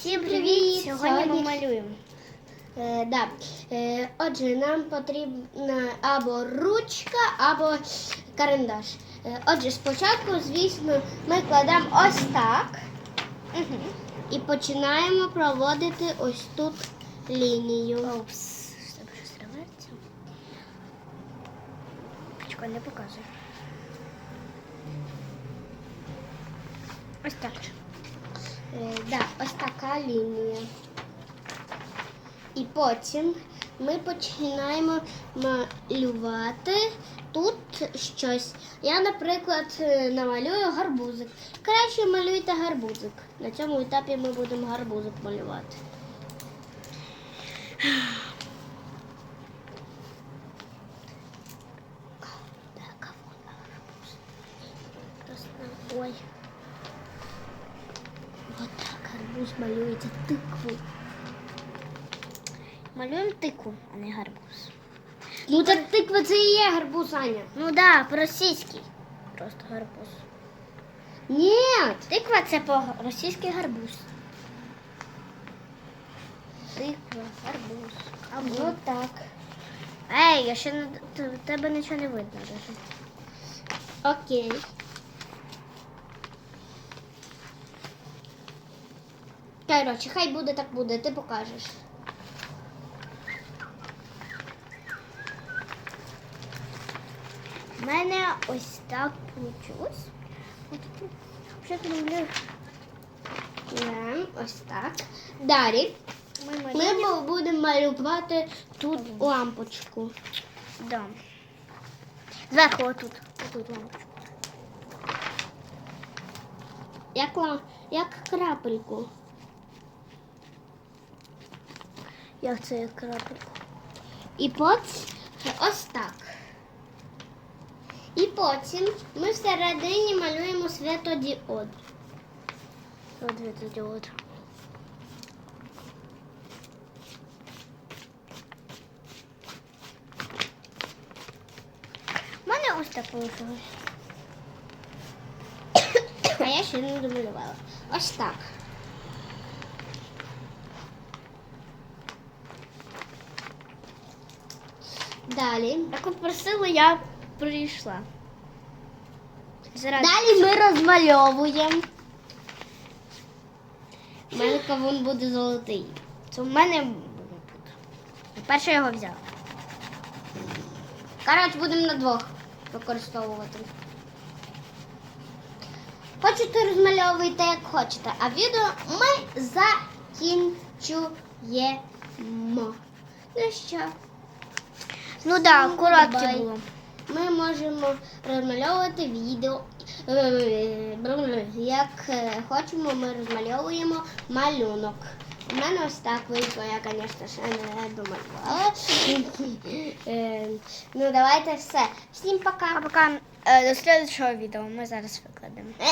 Всім привіт! Сьогодні ми малюємо. Е, да. е, отже, нам потрібна або ручка, або карандаш. Е, отже, спочатку, звісно, ми кладемо ось так Угу. і починаємо проводити ось тут лінію. Опс, тебе щось. Почекай, не показуй. Ось так. Е, да, ось така лінія. І потім ми починаємо малювати тут щось. Я, наприклад, е, намалюю гарбузик. Краще малюйте гарбузик. На цьому етапі ми будемо гарбузик малювати. Ой. Гарбуз малюється тикву. Малюємо тику, а не гарбуз. Ну так тиква це і є гарбуз, Аня. Ну да, по-російськи. Просто гарбуз. Ні. Тиква це по-російськи гарбуз. Тиква, гарбуз. Вот так. Ей, я ще не тебе нічого не видно даже. Окей. Коротше, хай буде так буде, ти покажеш. У мене ось так вийшло. Ось так. Далі Ми ми будемо малювати тут лампочку. Да. Зверху отут. Отут лампочку. Як, як крапельку. Як це як крапельку? І потім ось так. І потім ми всередині малюємо тут от. У мене ось так вийшло. А я ще не домалювала. Ось так. Далі. Як ви просили, я прийшла. Заради. Далі ми розмальовуємо. У мене кавун буде золотий. Це в мене буде. Перше його взяла. Коротше, будемо на двох використовувати. Хочете розмальовуйте, як хочете, а відео ми закінчуємо. Ну що, Ну так, да, Ну, коротке було. ми можемо розмальовувати відео. Е, Як е, хочемо, ми розмальовуємо малюнок. У мене ось так вийшло, я, звісно, ще не домалювала. Е, Ну, давайте все. Всім пока. А поки е, до слідчого відео ми зараз викладемо. Е,